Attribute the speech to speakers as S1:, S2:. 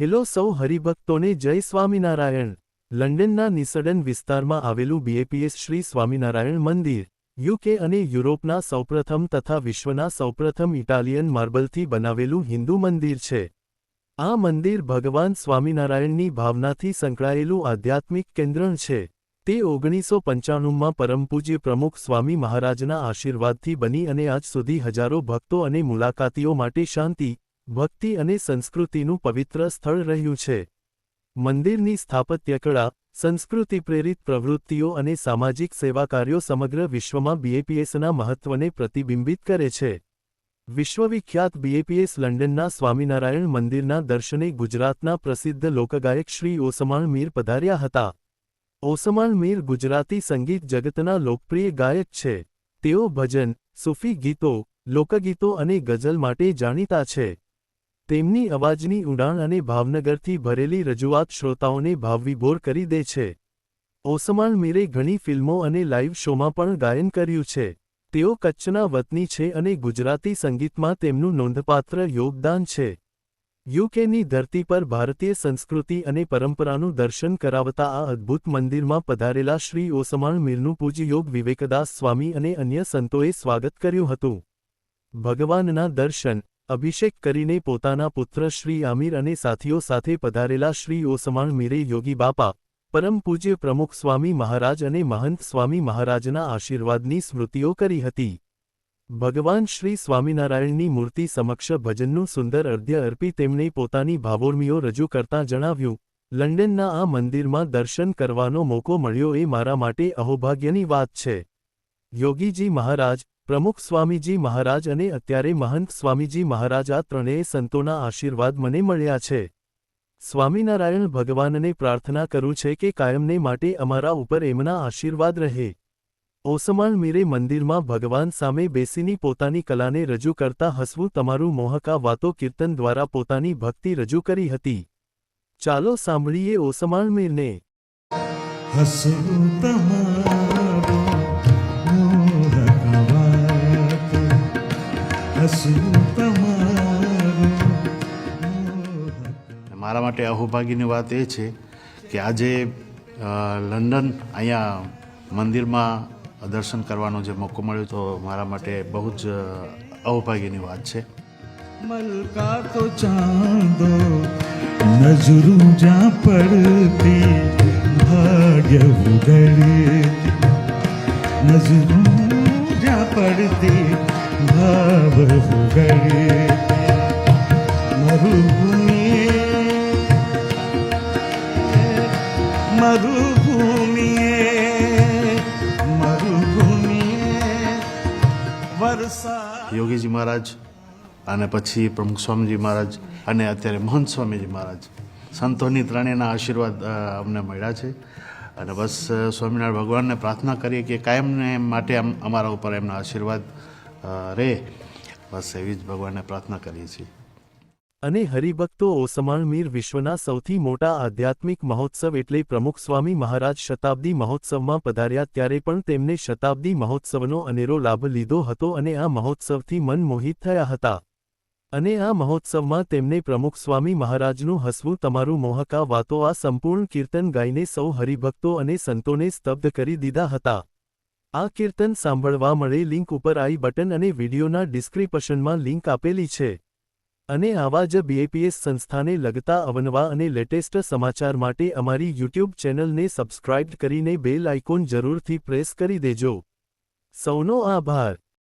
S1: Hello સૌ હરિભક્તોને જય સ્વામિનારાયણ. લંડનના નિસડન વિસ્તારમાં આવેલું બીએપીએસ શ્રી સ્વામિનારાયણ મંદિર, યુકે અને યુરોપના સૌપ્રથમ તથા વિશ્વના સૌપ્રથમ ઇટાલિયન માર્બલથી બનાવેલું હિન્દુ મંદિર છે. આ મંદિર ભગવાન સ્વામિનારાયણની ભાવનાથી સંકળાયેલું આધ્યાત્મિક કેન્દ્ર છે. તે ઓગણીસો પંચાણુંમાં પરમપૂજ્ય પ્રમુખ સ્વામી મહારાજના આશીર્વાદથી બની અને આજ સુધી હજારો ભક્તો અને મુલાકાતીઓ માટે શાંતિ ભક્તિ અને સંસ્કૃતિનું પવિત્ર સ્થળ રહ્યું છે. મંદિરની સ્થાપત્યકળા, સંસ્કૃતિ પ્રેરિત પ્રવૃત્તિઓ અને સામાજિક સેવા કાર્યો સમગ્ર વિશ્વમાં બીએપીએસના મહત્વને પ્રતિબિંબિત કરે છે. વિશ્વવિખ્યાત બીએપીએસ લંડનના સ્વામિનારાયણ મંદિરના દર્શને ગુજરાતના પ્રસિદ્ધ લોકગાયક શ્રી ઓસમાણ મીર પધાર્યા હતા. ઓસમાણ મીર ગુજરાતી સંગીત જગતના લોકપ્રિય ગાયક છે. તેઓ ભજન, સૂફી ગીતો, લોકગીતો અને ગઝલ માટે જાણીતા છે. તેમની અવાજની ઉડાણ અને ભાવનગરથી ભરેલી રજૂઆત શ્રોતાઓને ભાવવિભોર કરી દે છે. ઓસમાણ મીરે ઘણી ફિલ્મો અને લાઇવ શોમાં પણ ગાયન કર્યું છે. તેઓ કચ્છના વતની છે અને ગુજરાતી સંગીતમાં તેમનું નોંધપાત્ર યોગદાન છે. યુકેની ધરતી પર ભારતીય સંસ્કૃતિ અને પરંપરાનું દર્શન કરાવતા આ અદ્ભુત મંદિરમાં પધારેલા શ્રી ઓસમાણ મીરનું પૂજ્યયોગ વિવેકદાસ સ્વામી અને અન્ય સંતોએ સ્વાગત કર્યું હતું. ભગવાનના દર્શન અભિષેક કરીને પોતાના પુત્ર શ્રી આમિર અને સાથીઓ સાથે પધારેલા શ્રી ઓસમાણ મીરે યોગી બાપા, પરમ પૂજ્ય પ્રમુખ સ્વામી મહારાજ અને મહંત સ્વામી મહારાજના આશીર્વાદની સ્મૃતિઓ કરી હતી. ભગવાન શ્રી સ્વામિનારાયણની મૂર્તિ સમક્ષ ભજનનું સુંદર અર્ધ્ય અર્પી તેમણે પોતાની ભાવોર્મીઓ રજૂ કરતાં જણાવ્યું, લંડનના આ મંદિરમાં દર્શન કરવાનો મોકો મળ્યો એ મારા માટે અહોભાગ્યની વાત છે. યોગીજી મહારાજ, પ્રમુખ સ્વામીજી મહારાજ અને અત્યારે મહંત સ્વામીજી મહારાજ આ ત્રણેય સંતોના આશીર્વાદ મને મળ્યા છે. સ્વામિનારાયણ ભગવાનને પ્રાર્થના કરું છે કે કાયમને માટે અમારા ઉપર એમના આશીર્વાદ રહે. ઓસમાણ મીરે મંદિરમાં ભગવાન સામે બેસીની પોતાની કલાને રજૂ કરતા હસવું તમારું મોહકા વાતો કીર્તન દ્વારા પોતાની ભક્તિ રજૂ કરી હતી. ચાલો સાંભળીએ ઓસમાણ મીરને.
S2: હસવું તમારું
S3: મારા માટે અહોભાગ્યની વાત એ છે કે આજે લંડન અહીંયા મંદિરમાં દર્શન કરવાનો જે મોકો મળ્યો તો મારા માટે બહુ જ અહોભાગ્યની વાત છે.
S2: મલકા તો ચાંદો નજરું જા પડતી ભાગ્ય ઉગડતી નજરું જા પડતી ભાવ ઉગડતી મરુભૂમિએ મરુભૂમિએ વરસા
S3: યોગીજી મહારાજ અને પછી પ્રમુખ સ્વામીજી મહારાજ અને અત્યારે મહંત સ્વામીજી મહારાજ. સંતોની ત્રણેયના આશીર્વાદ અમને મળ્યા છે. અને બસ સ્વામિનારાયણ ભગવાનને પ્રાર્થના કરીએ કે કાયમને માટે અમ- અમારા ઉપર એમના આશીર્વાદ રહે. બસ એવી જ ભગવાનને પ્રાર્થના કરીએ છીએ.
S1: અને હરિભક્તો ઓસમાણ મીર વિશ્વના સૌથી મોટા આધ્યાત્મિક મહોત્સવ એટલે પ્રમુખ સ્વામી મહારાજ શતાબ્દી મહોત્સવમાં પધાર્યા ત્યારે પણ તેમને શતાબ્દી મહોત્સવનો અનેરો લાભ લીધો હતો અને આ મહોત્સવથી મન મોહિત થયા હતા. અને આ મહોત્સવમાં તેમને પ્રમુખ સ્વામી મહારાજનું હસવું, તમારું મોહકા વાતો, આ સંપૂર્ણ કીર્તન ગાઈને સૌ હરિભક્તો અને સંતોને સ્તબ્ધ કરી દીધા હતા. આ કીર્તન સાંભળવા મળે, લિંક ઉપર આઈ બટન અને વિડીયોના ડિસ્ક્રિપ્શનમાં લિંક આપેલી છે. અને આવા જ બીએપીએસ સંસ્થાને લગતા અવનવા અને લેટેસ્ટ સમાચાર માટે અમારી યુટ્યુબ ચેનલને સબસ્ક્રાઇબ કરીને બેલ આઇકોન જરૂરથી પ્રેસ કરી દેજો. સૌનો આભાર.